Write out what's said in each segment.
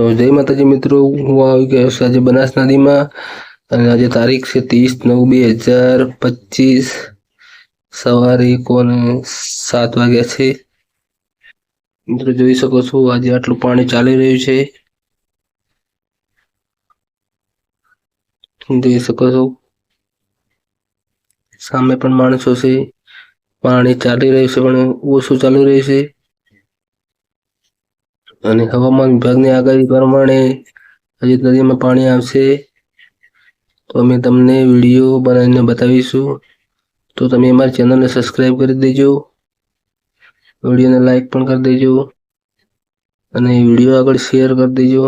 તો જય માતાજી મિત્રો, હું આવી ગયો છું આજે બનાસ નદીમાં અને આજે તારીખ છે ત્રીસ નવ બે હજાર પચીસ. સવારે કોને સાત વાગ્યા છે. મિત્રો જોઈ શકો છો, આજે આટલું પાણી ચાલી રહ્યું છે. જોઈ શકો છો, સામે પણ માણસો છે. પાણી ચાલી રહ્યું છે, પણ ઓછું ચાલી રહ્યું છે. અને હવામાન વિભાગની આગાહી પ્રમાણે હજી નદીમાં પાણી આવશે. તો અમે તમને વીડિયો બનાવીને બતાવીશું. તો તમે અમારી ચેનલને સબસ્ક્રાઈબ કરી દેજો. વિડીયોને લાઈક પણ કરી દેજો. અને વીડિયો આગળ શેર કરી દેજો.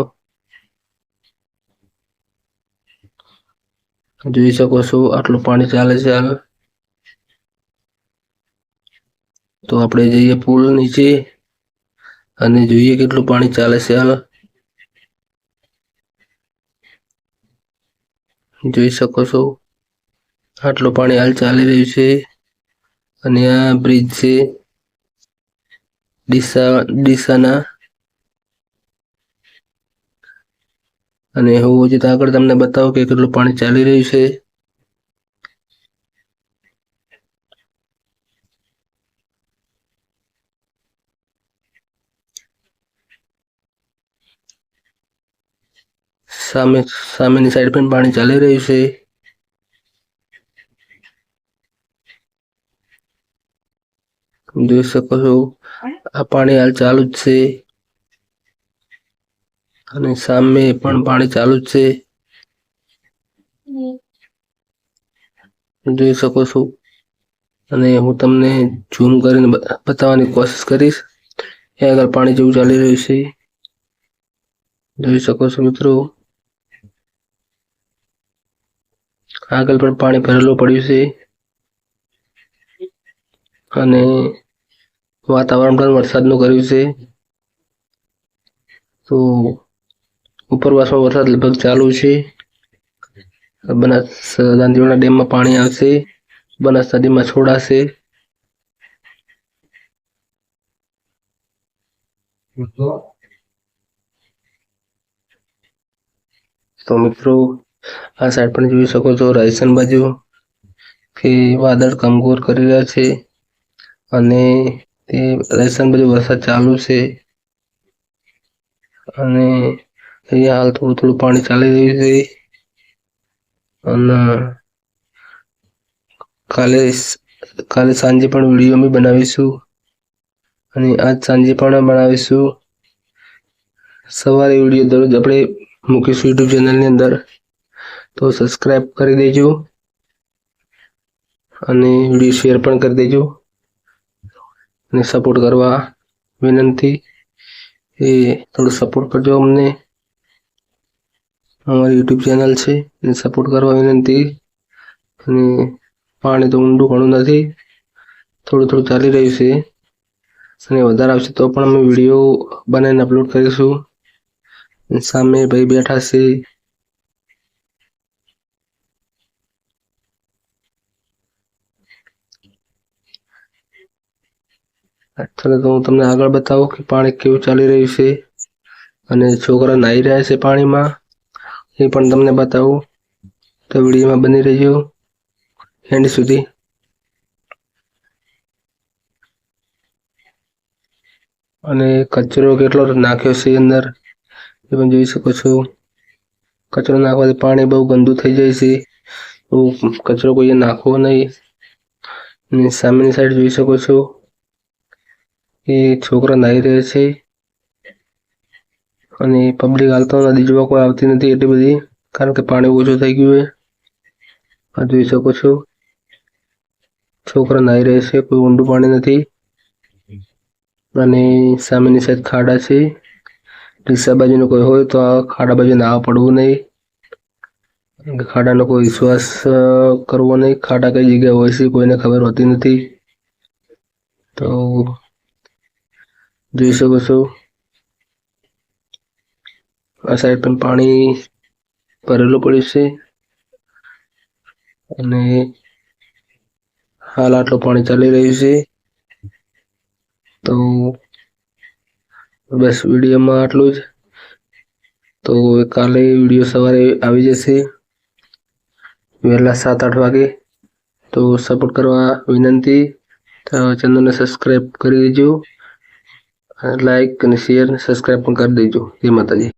જોઈ શકો છો આટલું પાણી ચાલે છે હાલ તો આપણે જઈએ પુલ નીચે. અને જોઈએ કેટલું પાણી ચાલે છે, હાલ. જોઈ શકો છો. આટલું પાણી હાલ ચાલી રહ્યું છે. અને આ બ્રિજ છે. ડીસા, ડીસાના. અને હું હજી આગળ તમને બતાવું કે કેટલું પાણી ચાલી રહ્યું છે. સામે, સામેની સાઈડ પણ પાણી ચાલી રહ્યું છે. જોઈ શકો છો, આ પાણી હાલ ચાલુ જ છે. અને સામે પણ પાણી ચાલુ જ છે. જોઈ શકો છો. અને હું તમને ઝૂમ કરીને બતાવવાની કોશિશ કરીશ. એ આગળ પાણી જેવું ચાલી રહ્યું છે. જોઈ શકો છો મિત્રો. આગળ પણ પાણી ભરેલું પડ્યું છે. અને વાતાવરણ પણ વરસાદનું કર્યું છે. તો ઉપરવાસમાં વરસાદ લગભગ ચાલુ છે. બનાસ દાંતીવાડા ડેમમાં પાણી આવશે. બનાસ નદીમાં છોડાશે. તો મિત્રો આ સાઈડ પણ જોઈ શકો છો રાજસ્થાન બાજુ કે વાદળ કમગોર કરી રહ્યા છે અને તે રાજસ્થાન બાજુ વરસાદ ચાલુ છે અને અહીંયા હાલ થોડું થોડું પાણી ચાલી રહ્યું છે અને કાલે કાલે સાંજે પણ વીડિયો અમે બનાવીશું અને આજ સાંજે પણ બનાવીશું. સવારે વીડિયો દરરોજ આપણે મૂકીશું યુટ્યુબ ચેનલની અંદર. તો સબસ્ક્રાઈબ કરી દેજો. અને વીડિયો શેર પણ કરી દેજો. અને સપોર્ટ કરવા વિનંતી. એ થોડો સપોર્ટ કરજો અમને. અમારી યુટ્યુબ ચેનલ છે, એને સપોર્ટ કરવા વિનંતી. અને પાણી તો ઊંડું ઘણું નથી. થોડું થોડું ચાલી રહ્યું છે. અને વધારે આવશે તો પણ અમે વીડિયો બનાવીને અપલોડ કરીશું. સામે ભાઈ બેઠા છે. અત્યારે તો હું તમને આગળ બતાવું કે પાણી કેવું ચાલી રહ્યું છે અને છોકરા નાહી રહ્યા છે પાણીમાં. એ પણ તમને બતાવું. તો વિડીયોમાં બની રહ્યો એન્ડ સુધી. અને કચરો કેટલો નાખ્યો છે અંદર, એ પણ જોઈ શકો છો. કચરો નાખવાથી પાણી બહુ ગંદુ થઈ જાય છે. કચરો કોઈએ નાખવો નહીં. સામેની સાઈડ જોઈ શકો છો. એ છોકરા નાહી રહ્યા છે. અને પબ્લિક હાલ તો નદી જોવા કોઈ આવતી નથી એટલી બધી, કારણ કે પાણી ઓછું થઈ ગયું છે. આ જોઈ શકો છો. છોકરા નાહી રહ્યા છે, કોઈ ઊંડું પાણી નથી. અને સામેની સાઈડ ખાડા છે. રિક્ષા બાજુનું કોઈ હોય તો આ ખાડા બાજુ નાવા પડવું નહીં. ખાડાનો કોઈ વિશ્વાસ કરવો નહીં. ખાડા કઈ જગ્યાએ હોય છે કોઈને ખબર હોતી નથી. તો જોઈ શકો આ સાઈડ પણ પાણી ભરેલું પડ્યું છે. અને હાલ આટલું પાણી ચાલી રહ્યું છે. તો બસ વિડીયોમાં આટલું જ. તો કાલે વીડિયો સવારે આવી જશે. વહેલા સાત આઠ વાગે. તો સપોર્ટ કરવા વિનંતી. ચેનલને સબસ્ક્રાઈબ કરી દેજો. લાઈક અને શેર સબસ્ક્રાઈબ પણ કરી દેજો જય માતાજી